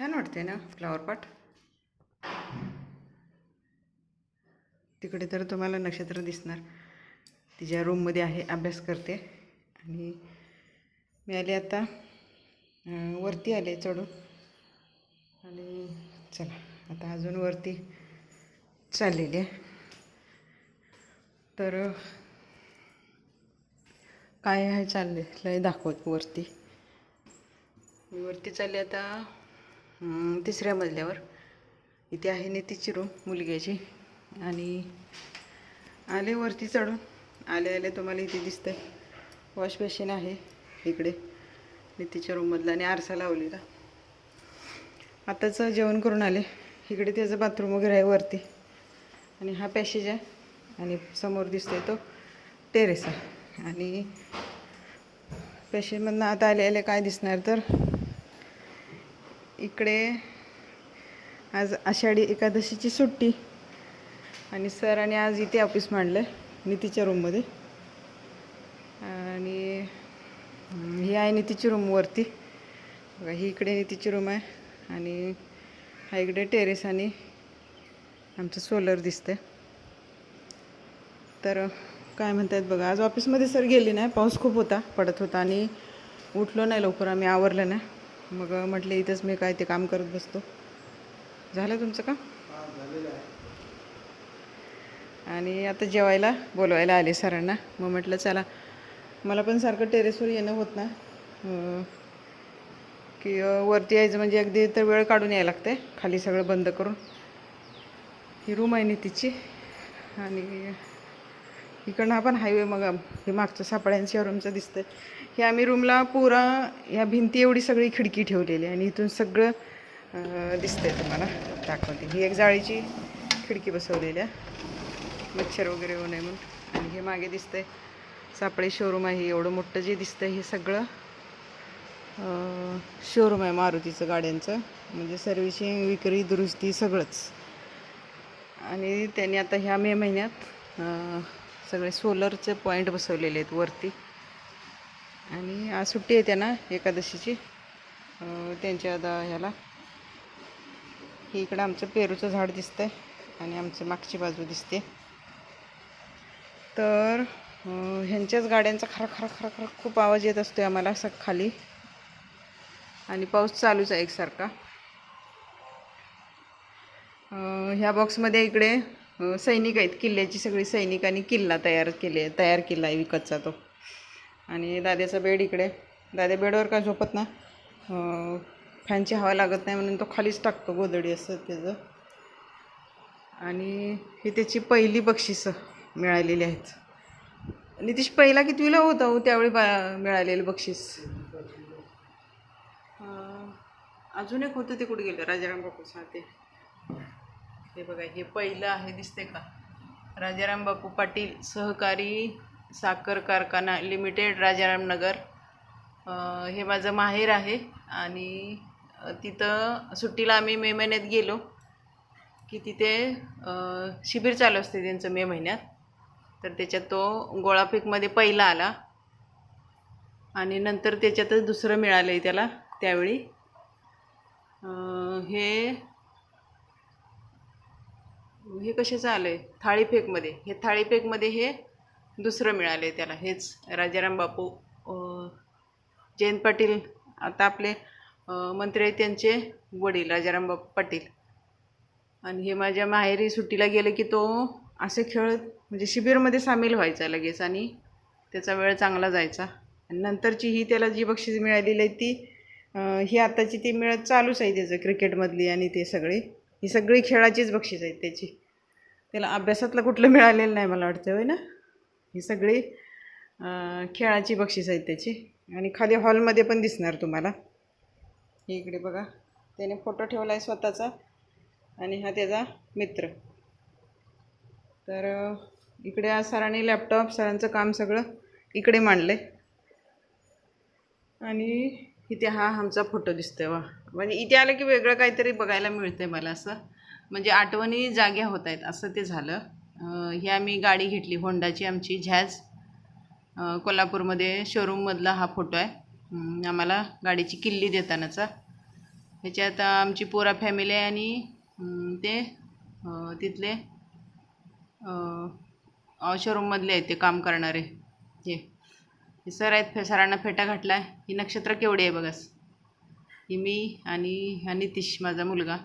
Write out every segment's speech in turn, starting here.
छान वाटते ना फ्लॉवरपॉट तिकडे तर तुम्हाला नक्षत्र दिसणार. तिच्या रूममध्ये आहे अभ्यास करते. आणि मी आले आता वरती आले चढून. आणि चला आता अजून वरती चाललेली आहे. तर काय आहे चाललेलं लय दाखवत वरती. मी वरती चालले आता तिसऱ्या मजल्यावर. इथे आहे नीतीची रूम मुलग्याची. आणि आले वरती चढून. आले आले तुम्हाला इथे दिसतंय. वॉश बेसिन आहे इकडे नीतीच्या रूममधला आणि आरसा लावलेला. आताच जेवण करून आले. इकडे त्याचं बाथरूम वगैरे आहे वरती. आणि हा पॅसेज आहे. आणि समोर दिसतोय तो टेरेस आहे. आणि पॅसेजमधनं आता आले आले काय दिसणार तर इकडे आज आषाढी एकादशीची सुट्टी. आणि सर आणि आज इथे ऑफिस मांडलं आहे नीतीच्या रूममध्ये आणि ही आहे नीतीची रूमवरती बघा ही इकडे नीतीची रूम आहे. आणि हा इकडे टेरेस आणि आमचं सोलर दिसतंय. तर काय म्हणतात बघा आज ऑफिसमध्ये सर गेली नाही पाऊस खूप होता पडत होता. आणि उठलो नाही लवकर आम्ही आवरलं नाही. मग म्हटलं इथंच मी काय ते काम करत बसतो. झालं तुमचं काम? आणि आता जेवायला बोलवायला आले सरांना. मग म्हटलं चला. मला पण सारखं टेरेसवर येणं होत ना की वरती यायचं म्हणजे अगदी तर वेळ काढून यायला लागते. खाली सगळं बंद करून. ही रूम आहे नीतीची. आणि इकडनं आपण हायवे मग हे मागचं सापळ्यांची रूमचं दिसतं हे आम्ही रूमला पुरा ह्या भिंती एवढी सगळी खिडकी ठेवलेली आहे आणि इथून सगळं दिसतंय तुम्हाला. दाखवते. ही एक जाळीची खिडकी बसवलेली आहे. मच्छर वगैरे होऊ नये म्हणून. आणि हे मागे दिसतंय. सापळे शोरूम आहे. एवढं मोठं जे दिसतं हे सगळं शोरूम आहे मारुतीचं गाड्यांचं. म्हणजे सर्व्हिसिंग विक्री दुरुस्ती सगळंच. आणि त्यांनी आता ह्या मे महिन्यात सगळे सोलरचे पॉईंट बसवलेले आहेत वरती. आणि आज सुट्टी आहे त्यांना एकादशीची. त्यांच्या आता ह्याला. हे इकडं आमचं पेरूचं झाड दिसतंय आणि आमचं मागची बाजू दिसते. तर ह्यांच्याच गाड्यांचा खरा खरा खरा खरा खूप आवाज येत असतो आम्हाला असं खाली. आणि पाऊस चालूच आहे एकसारखा. ह्या बॉक्समध्ये इकडे सैनिक आहेत किल्ल्याची सगळी सैनिकांनी किल्ला तयार केले तयार केला आहे विकतचा तो. आणि दाद्याचा बेड इकडे. दाद्या बेडवर का झोपत ना फॅनची हवा लागत नाही म्हणून तो खालीच टाकतो गोदडी असं त्याचं. आणि ही त्याची पहिली बक्षिसं मिळालेली आहेत. नितीश पहिला कितवीला होता हो त्यावेळी बा मिळालेलं बक्षीस? अजून एक होतं ते कुठे गेलं? राजाराम बापू ते. हे बघा हे पहिलं आहे दिसते का? राजाराम बापू पाटील सहकारी साखर कारखाना लिमिटेड राजाराम नगर. हे माझं माहेर आहे आणि तिथं सुट्टीला आम्ही मे महिन्यात गेलो की तिथे शिबिर चालू असते त्यांचं मे महिन्यात. तर त्याच्यात तो गोळाफेकमध्ये पहिला आला आणि नंतर त्याच्यातच दुसरं मिळालं आहे त्याला त्यावेळी. हे हे कशाचं आलं आहे थाळीफेकमध्ये हे थाळीफेकमध्ये हे दुसरं मिळालं आहे त्याला. हेच राजाराम बापू जयंत पाटील आता आपले मंत्री आहेत त्यांचे वडील राजाराम बापू पाटील. आणि हे माझ्या माहेरी सुट्टीला गेलं की तो असे खेळत म्हणजे शिबिरमध्ये सामील व्हायचा लगेच आणि त्याचा वेळ चांगला जायचा. आणि नंतरची ही त्याला जी बक्षीस मिळालेली आहे ती ही आताची ती मिळत चालूच आहे त्याचं क्रिकेटमधली आणि ते सगळे. ही सगळी खेळाचीच बक्षीस आहेत त्याची. त्याला अभ्यासातलं कुठलं मिळालेलं नाही मला वाटतं होय ना? ही सगळी खेळाची बक्षीस आहेत त्याची. आणि खाली हॉलमध्ये पण दिसणार तुम्हाला. हे इकडे बघा. त्याने फोटो ठेवला आहे स्वतःचा आणि हा त्याचा मित्र. तर इकडे आज सरांनी लॅपटॉप सरांचं काम सगळं इकडे मांडलं आहे आणि इथे हा आमचा फोटो दिसतोय वा म्हणजे इथे आलं की वेगळं काहीतरी बघायला मिळतंय मला असं. म्हणजे आठवणी जाग्या होत आहेत असं ते झालं. ही आम्ही गाडी घेतली होंडाची आमची झॅज कोल्हापूरमध्ये शोरूममधला हा फोटो आहे. आम्हाला गाडीची किल्ली देतानाचा. ह्याच्यात आमची पोरा फॅमिली आहे आणि ते तिथले शोरूममधले आहेत ते काम करणारे. हे हे सर आहेत फे- सरांना फेटा घातला आहे ही नक्षत्र केवढी आहे बघास ही मी आणि हा नितीश माझा मुलगा.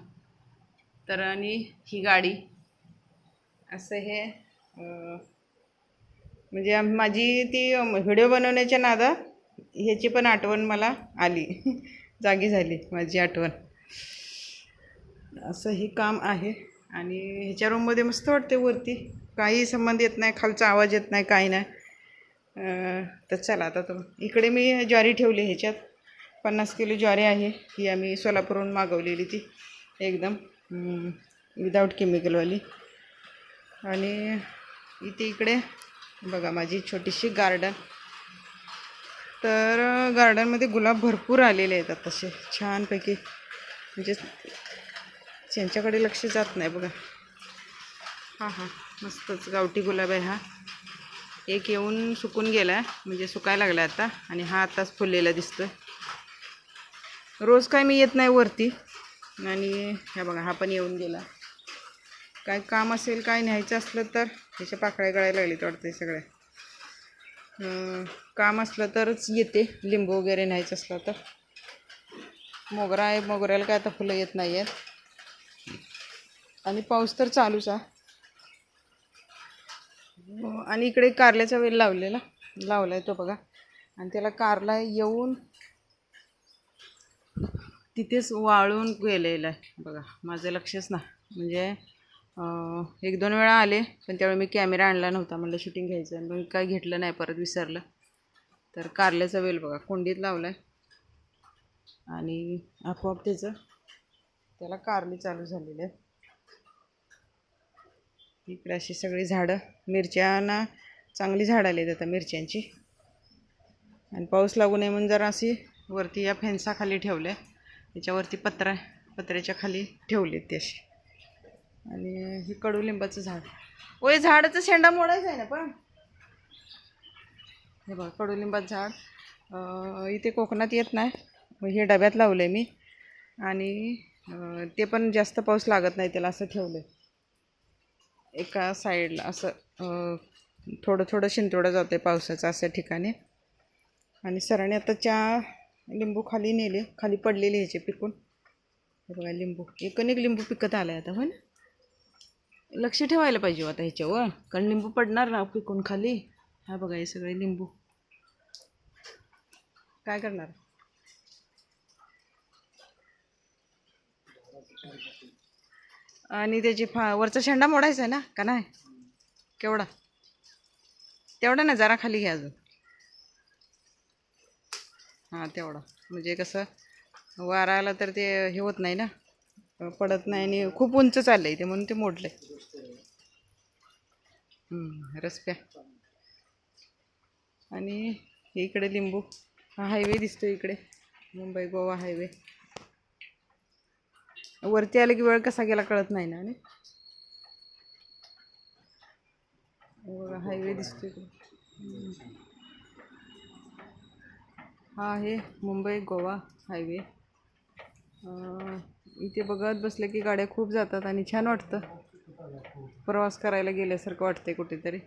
तर आणि ही गाडी. असं हे म्हणजे माझी ती व्हिडिओ बनवण्याच्या नादा ह्याची पण आठवण मला आली. जागी झाली माझी आठवण. असं हे काम आहे. आणि ह्याच्या रूममध्ये मस्त वाटते वरती. काही संबंध येत नाही खालचा आवाज येत नाही काही नाही. तर चला आता तो इकडे मी ज्वारी ठेवली ह्याच्यात. पन्नास किलो ज्वारी आहे ही आम्ही सोलापूरहून मागवलेली ती एकदम. विदाऊट केमिकलवाली आणि इथे इकडे बघा माझी छोटीशी गार्डन तर गार्डनमध्ये गुलाब भरपूर आलेले आहेत आता तसे छानपैकी. म्हणजे त्यांच्याकडे लक्ष जात नाही बघा. हां हां मस्तच गावठी गुलाब आहे हा. एक येऊन सुकून गेला आहे म्हणजे सुकायला लागला आता. आणि हा आताच फुललेला दिसतोय. रोज काय मी येत नाही वरती. आणि ह्या बघा हा पण येऊन गेला. काय काम असेल काय न्यायचं असलं तर ह्याच्या पाकळ्या गळायला लागलीत वाटतं सगळ्या. काम असलं तरच येते लिंबू वगैरे न्यायचं असलं तर. मोगरा आहे मोगऱ्याला काय आता फुलं येत नाही आहेत आणि पाऊस तर चालूच आहे. हो, आणि इकडे कारल्याचा वेल लावलेला लावला आहे तो बघा. आणि त्याला कारला येऊन तिथेच वाळून गेलेलं आहे. बघा माझं लक्षच ना म्हणजे एक दोन वेळा आले पण त्यावेळी मी कॅमेरा आणला नव्हता. म्हणलं शूटिंग घ्यायचं आणि मग काय घेतलं नाही परत विसरलं. तर कारल्याचा वेल बघा कोंडीत लावला आहे आणि आपोआप त्याचं त्याला कारली चालू झालेली आहे इकडे अशी सगळी झाडं मिरच्यांना चांगली झाडं आली आहेत आता मिरच्यांची. आणि पाऊस लागू नये म्हणून जरा अशी वरती या फेन्साखाली ठेवल्या. त्याच्यावरती पत्रा पत्र्याच्या खाली ठेवलेत ते अशी. आणि हे कडुलिंबाचं झाड. ओय झाडाचं शेंडा मोडायचा आहे ना पण? हे बघा कडुलिंबाचं झाड. इथे कोकणात येत नाही. हे डब्यात लावलं आहे मी. आणि ते पण जास्त पाऊस लागत नाही त्याला असं ठेवलं आहे एका साईडला असं थोडं थोडं शिंतोडं जातं आहे पावसाचं अशा ठिकाणी. आणि सरांनी आता चहा लिंबू खाली नेले खाली पडलेले ह्याचे पिकून. हे बघा लिंबू. एकूण एक लिंबू पिकत आलं आहे आता ना? लक्ष ठेवायला पाहिजे हो आता ह्याच्यावर. कारण लिंबू पडणार ना पिकून खाली. हा बघा हे सगळे लिंबू. काय करणार? आणि त्याची फा वरचा शेंडा मोडायचा आहे ना का नाही? केवढा? तेवढा ना जरा खाली घ्या अजून. हां तेवढा. म्हणजे कसं वारा आला तर ते हे होत नाही ना. पडत नाही आणि खूप उंच चाललं आहे ते म्हणून ते मोडलं आहे रस्प्या आणि इकडे लिंबू. हा हायवे दिसतो इकडे. मुंबई गोवा हायवे. वरती आलं की वेळ कसा गेला कळत नाही ना आणि? हायवे दिसतो इकडे. हा आहे मुंबई गोवा हायवे. इथे बघत बसलं की गाड्या खूप जातात आणि छान वाटतं. प्रवास करायला गेल्यासारखं वाटतंय कुठेतरी.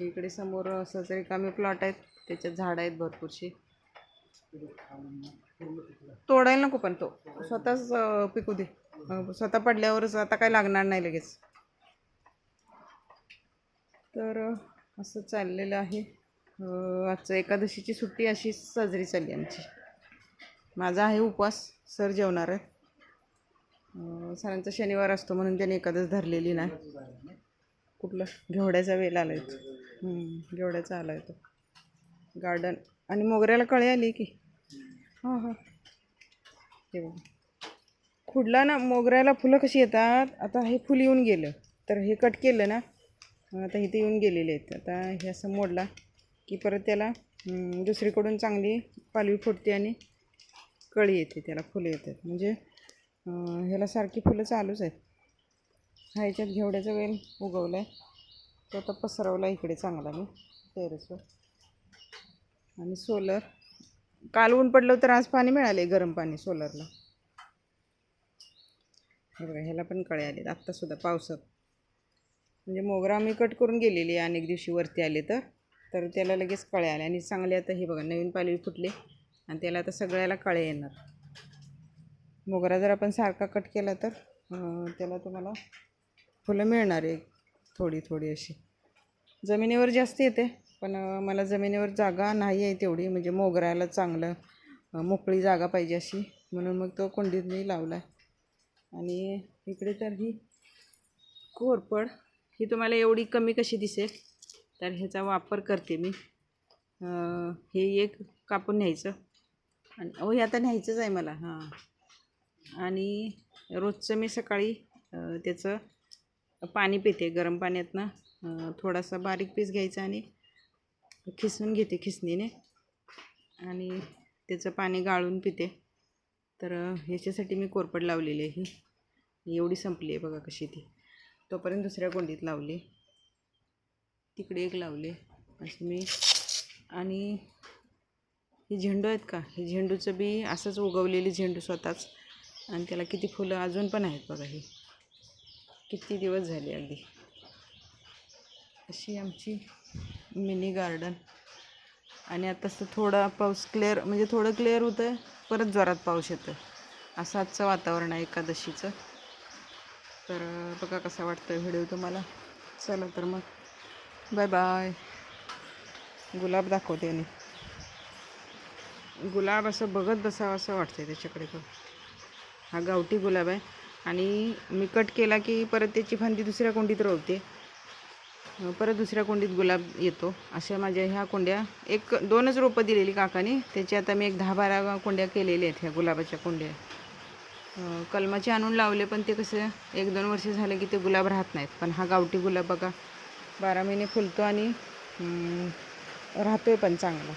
इकडे समोर असं तरी रिकामे प्लॉट आहेत. त्याच्यात झाडं आहेत भरपूरशी. तोडायला नको पण तो. स्वतःच पिकू दे. स्वतः पडल्यावरच आता काय लागणार नाही लगेच. तर असं चाललेलं आहे. आजचं एकादशीची सुट्टी अशी साजरी चालली आमची. माझा आहे उपवास सर जेवणार आहे सरांचा शनिवार असतो म्हणून त्याने एकादश धरलेली नाही. कुठलं? घेवड्याचा वेल आला आहे घेवड्याचा आला आहे तो. गार्डन. आणि मोगऱ्याला कळे आली की. हां हां. हे बघा. खुडला ना मोगऱ्याला फुलं कशी येतात? आता हे फुल येऊन गेलं. तर हे कट केलं ना? आता इथे येऊन गेलेले आहेत. आता हे असं मोडला. की परत त्याला दुसरीकडून चांगली पालवी फुटते आणि कळी येते त्याला फुलं येतात. म्हणजे ह्याला सारखी फुलं चालूच आहेत. हा ह्याच्यात घेवड्याचा वेल उगवला आहे तो आता पसरवला इकडे चांगला मी टेरेसवर. आणि सोलर काल ऊन पडलं तर आज पाणी मिळाले गरम पाणी सोलरला. हे बघा ह्याला पण कळे आलेत. आत्तासुद्धा पावसात. म्हणजे मोगरा मी कट करून गेलेली आहे अनेक दिवशी वरती आले तर. तर त्याला लगेच कळे आले. आणि चांगले आता हे बघा नवीन पालवी फुटले. आणि त्याला आता सगळ्याला कळे येणार. मोगरा जर आपण सारखा कट केला तर त्याला तुम्हाला फुलं मिळणार आहे थोडी थोडी अशी. जमिनीवर जास्त येते पण मला जमिनीवर जागा नाही आहे तेवढी. म्हणजे मोगऱ्याला चांगलं मोकळी जागा पाहिजे अशी. म्हणून मग तो कुंडीत मी लावला आहे आणि इकडे तर ही कोरपड. ही तुम्हाला एवढी कमी कशी दिसेल? तर ह्याचा वापर करते मी. हे एक कापून न्यायचं. आणि हो हे आता न्यायचंच आहे मला हां. आणि रोजचं मी सकाळी त्याचं पाणी पिते गरम पाण्यातनं. थोडासा बारीक पीस घ्यायचा आणि खिसून घेते खिसणीने. आणि त्याचं पाणी गाळून पिते. तर ह्याच्यासाठी मी कोरपड लावलेली आहे ही. एवढी संपली आहे बघा कशी ती. तोपर्यंत दुसऱ्या कोंडीत लावली. तिकडे एक लावले. असं मी. आणि हे झेंडू आहेत का? हे झेंडूचं बी असंच उगवलेली झेंडू स्वतःच. आणि त्याला किती फुलं अजून पण आहेत बघा ही. किती दिवस झाले अगदी. अशी आमची मिनी गार्डन. आणि आता असं थोडा पाऊस क्लिअर म्हणजे थोडं क्लिअर होतं आहे परत जोरात पाऊस येतं असं आजचं वातावरण आहे एकादशीचं. तर बघा कसा वाटतं व्हिडिओ तुम्हाला. चला तर मग. बाय बाय गुलाब दाखवते आणि गुलाब असं बघत बसावं असं वाटतं त्याच्याकडे पण. हा गावठी गुलाब आहे. आणि मी कट केला की परत त्याची फांदी दुसऱ्या कोंडीत रोवते. परत दुसऱ्या कोंडीत गुलाब येतो. अशा माझ्या ह्या कोंड्या एक दोनच रोपं दिलेली काकाने. त्याची आता मी एक दहा बारा कोंड्या केलेल्या आहेत ह्या गुलाबाच्या कोंड्या. कलमाचे आणून लावले पण ते कसं एक दोन वर्ष झाले की ते गुलाब राहत नाहीत. पण हा गावठी गुलाब बघा. बारा महिने फुलतो आणि राहतो राहतोय पण चांगला.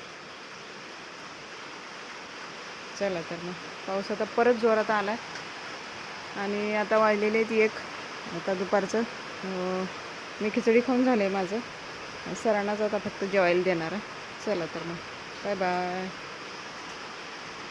चला तर मग. पाऊस आता परत जोरात आला आणि आता वाजलेले आहेत एक आता दुपारचं. मी खिचडी खाऊन झालं आहे माझं सरांनाच आता फक्त जेवायला देणार आहे. चला तर मग. Bye bye.